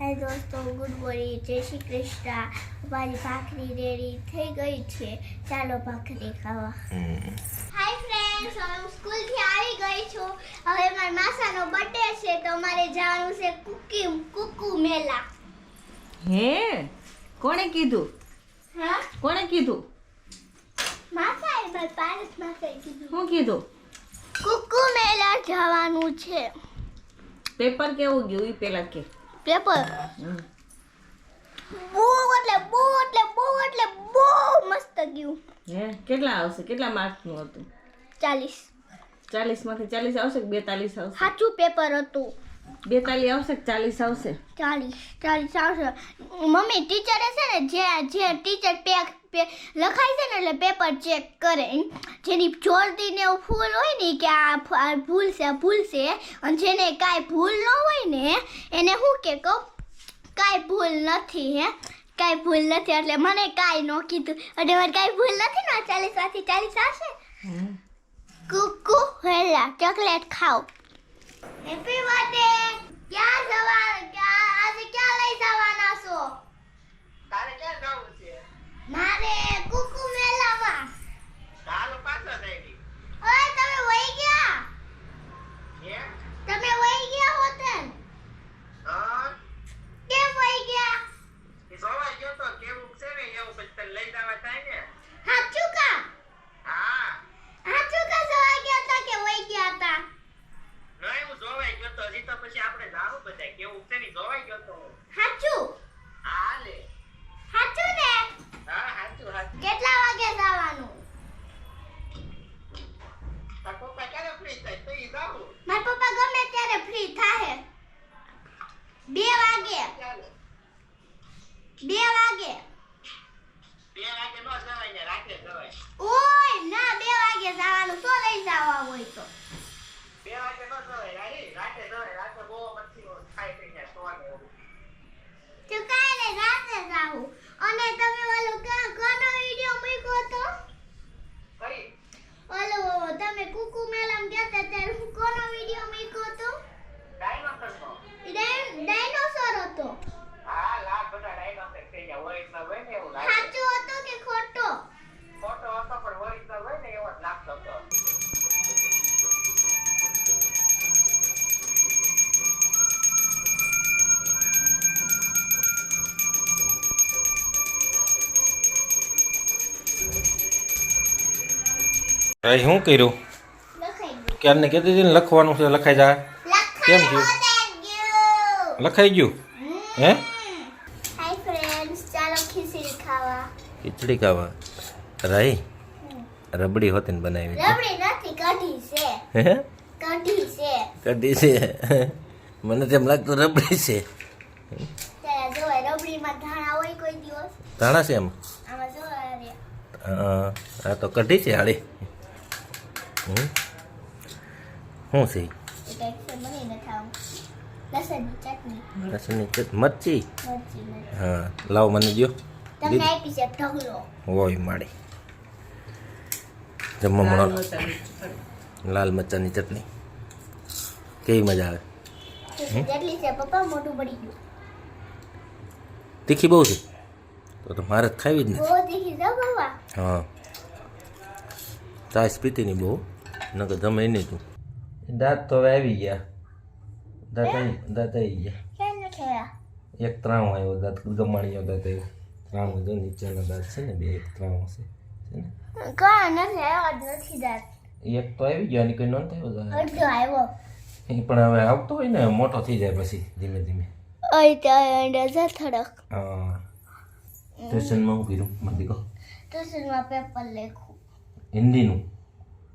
હાય દોસ્તો good morning. જય શ્રી કૃષ્ણ. મારી ભાખરી રેડી થઈ ગઈ છે. ચાલો ભાખરી ખાવા. હાય ફ્રેન્ડ્સ હવે હું સ્કૂલથી આવી ગઈ છું. હવે મારા માસાનો બર્થડે છે તો મારે જવાનું છે કુકી કુકુ મેલા. હે? કોણે કીધું? હા? કોણે કીધું? માસાએ મારા પારસ માસાએ કીધું. શું કીધું? કુકુ મેલા જવાનું છે. પેપર કેવું ગયું એ પેલા કે? પેપર. બહુ એટલે બહુ એટલે બહુ એટલે બહુ મસ્ત ગયું. હે? કેટલા આવશે? કેટલા માર્કનું હતું? ચાલીસ. ચાલીસમાંથી ચાલીસ આવશે કે બેતાલીસ આવશે? સાચું પેપર હતું. બેતાલીસ આવશે ચાલીસ આવશે? ચાલીસ ચાલીસ આવશે. મમ્મી ટીચરે છે ને જે જે ટીચર પેક લખાય છે ને એટલે પેપર ચેક કરે. જેની જોરદી ને એવું ફૂલ હોય ને કે આ ભૂલ છે ભૂલ છે. અને જેને કાંઈ ભૂલ ન હોય ને એને શું કે કહું કાંઈ ભૂલ નથી હે. કાંઈ ભૂલ નથી એટલે મને કાંઈ ન કીધું. એટલે મને કાંઈ ભૂલ નથી ને ચાલીસમાંથી ચાલીસ આવશે. કુકુ હેલા ચોકલેટ ખાઓ. હેપી બર્થડે ક્યાં જવા ક્યાં આજે ક્યાં લઈ જવાના છો તારે ક્યાં જવું છે મારે કુકુ મેલામાં ચાલો પાછો થઈ ઓય તમે વઈ ગયા હે તમે વઈ ગયા હોતન હા કેમ વઈ ગયા એ જોવા ગયો તો કેવું છે ને એવું પછી તને લઈ જવા થાય ને હાચું કા હા હાચું કા જવા ગયા હતા કે વઈ ગયા હતા નહીં હું ગયો તો પછી આપણે જાણું બધા કેવું છે ની જોવાઈ ગયો તો. હાચું? હા લે. હાચું ને? હા હાચું હાચું. કેટલા વાગે જવાનું? તાર પપ્પા ક્યારે ફ્રી થાય? તો ઈ જાવું મારા પપ્પા ગમે ત્યારે ફ્રી થાય બે વાગે. ચાલો બે વાગે બે વાગે નો જવાય ને રાતે જવાય ઓય ના બે વાગે જવાનું તો લઈ જવા હોય તો બે વાગે નો જવાય રાતે રાતે જવાય રાતે બહુ મચ્છી ખાઈ થઈ જાય સોવાને એવું તો કાંઈ નહીં રાતે અને તમે ઓલો કોનો વિડિયો મૂક્યો ભાઈ શું કર્યું? ક્યારને કહેતી હતી ને લખવાનું છે લખાઈ જા. કેમ થયું? લખાઈ ગયું? હે? ખીચડી ખાવા. રાઈ? રબડી હોતી ને બનાવી કઢી છે. હે? કઢી છે. મને તેમ લાગતું રબડી છે. ધાણા છે એમ? આ તો કઢી છે હાળી. શું છે લસણની ચટણી મરચી. હા લાવ મને છે હોય માડી જમવા મળો લાલ મરચાંની ચટણી. ચટણી કેવી મજા આવે જેટલી છે પપ્પા મોટું પડી ગયું તીખી બહુ છે તો તો મારે જ ખાવી જ નથી હા ચાય પીતી નહીં બહુ નકર જમે નહીં તું. દાંત તો હવે આવી ગયા. દાંત આવી દાંત આવી ગયા. એક ત્રાણું આવ્યો દાંત ગમાણીયો દાંત આવ્યો. ત્રાણું જો નીચેના દાંત છે ને બે એક ત્રાણું છે. એક તો આવી ગયો અને કોઈ નોંધ થયો આવ્યો. એ પણ હવે આવતો હોય ને મોટો થઈ જાય પછી ધીમે ધીમે. ટ્યુશનમાં હું. કર્યું? મને કહો ટ્યુશનમાં પેપર લખું હિન્દીનું?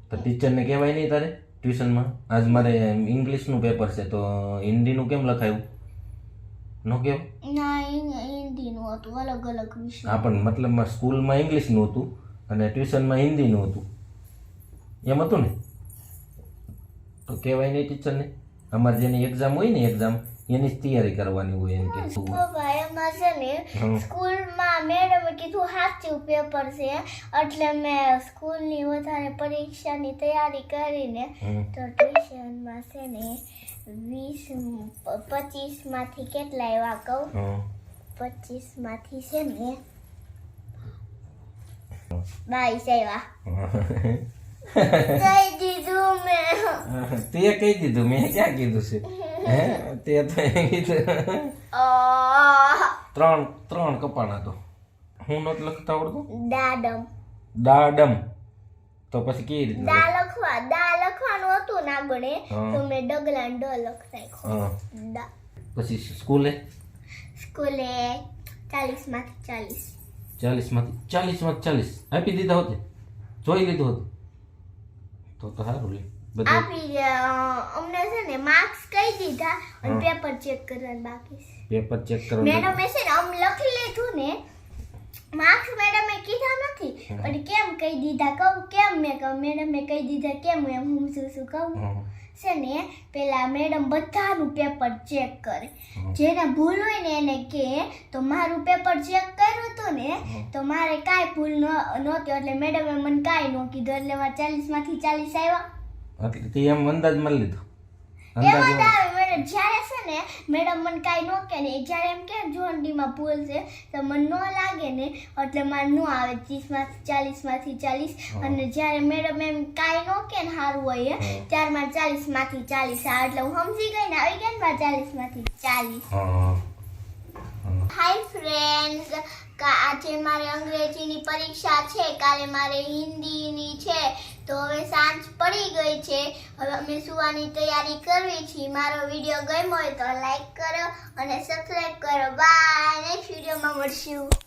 તો ટીચરને કહેવાય નહીં તારે ટ્યુશનમાં. આજ મારે ઇંગ્લિશનું પેપર છે તો હિન્દીનું કેમ લખાયું? ન કેવ ના હિન્દીનું હતું અલગ અલગ વિષય. હા પણ મતલબમાં સ્કૂલમાં ઇંગ્લિશનું હતું અને ટ્યુશનમાં હિન્દીનું હતું. એમ હતું ને? તો કહેવાય નહીં ટીચરને અમારે જેની એક્ઝામ હોય ને એક્ઝામ એની જ તૈયારી કરવાની હોય એમ કે. એમાં છે ને સ્કૂલમાં મેડમે કીધું સાચું પેપર છે એટલે મેં સ્કૂલની વધારે પરીક્ષાની તૈયારી કરીને તો ટ્યુશનમાં છે ને વીસ પચીસમાંથી કેટલા એવા કહું? હા. પચીસમાંથી છે ને બાવીસ એવા. કહી દીધું મેં. તે કહી દીધું. મેં ક્યાં કીધું છે? હે? તે તો ત્રણ ત્રણ કપાણા તો. હું નથી લખતા આવડતું? દાડમ. દાડમ. તો પછી કેવી રીતે દા લખવા દા લખવાનું હતું ના ગણે. તો મેં ડગલા ડ લખ નાખ્યો દા. પછી સ્કૂલે? સ્કૂલે ચાલીસમાંથી ચાલીસ. ચાલીસમાંથી ચાલીસ. આપી દીધા હોતે? જોઈ લીધું હતું? તો તો સારું લે આપી અ, અમને છે ને માર્ક્સ કહી દીધા અને પેપર ચેક કરવાનું બાકી છે. પેપર ચેક કરો મેડમે છે ને આમ લખી લીધું ને માર્ક્સ મેડમે કીધા નથી. પણ કેમ કહી દીધા? કહું કેમ મેં કહું? મેડમે કહી દીધા કેમ એમ હું શું શું કહું? છે ને પેલા મેડમ બધાનું પેપર ચેક કરે. જેને ભૂલ હોય ને એને કે તો મારું પેપર ચેક કર્યું હતું ને તો મારે કાંઈ ભૂલ ન- નહોતી. એટલે મેડમે મને કાંઈ ન કીધું. એટલે મારે ચાલીસમાંથી ચાલીસ આવ્યા. એટલે તે એમ અંદાજ મારી લીધો અંદાજ મેડમ જ્યારે છે ને મેડમ મને કાંઈ ન કહે ને જ્યારે એમ કે જોંડીમાં ભૂલ છે તો મને ન લાગે ને એટલે મારે ન આવે ત્રીસમાંથી ચાલીસમાંથી ચાલીસ. અને જ્યારે મેડમ એમ કાંઈ ન કહે ને સારું હોય હા. ત્યારે મારે ચાલીસમાંથી ચાલીસ આવે એટલે હું સમજી ગઈ ને આવી ગઈ ને મારે ચાલીસમાંથી ચાલીસ હા હાય ફ્રેન્ડ્સ આજે મારે અંગ્રેજીની પરીક્ષા છે, કાલે મારે હિન્દીની છે, તો હવે સાંજ પડી ગઈ છે. હવે અમે સુવાની તૈયારી કરવી છીએ. મારો વીડિયો ગમ્યો હોય તો લાઈક કરો અને સબસ્ક્રાઈબ કરો. બાય. નેક્સ્ટ વિડીયોમાં મળશું.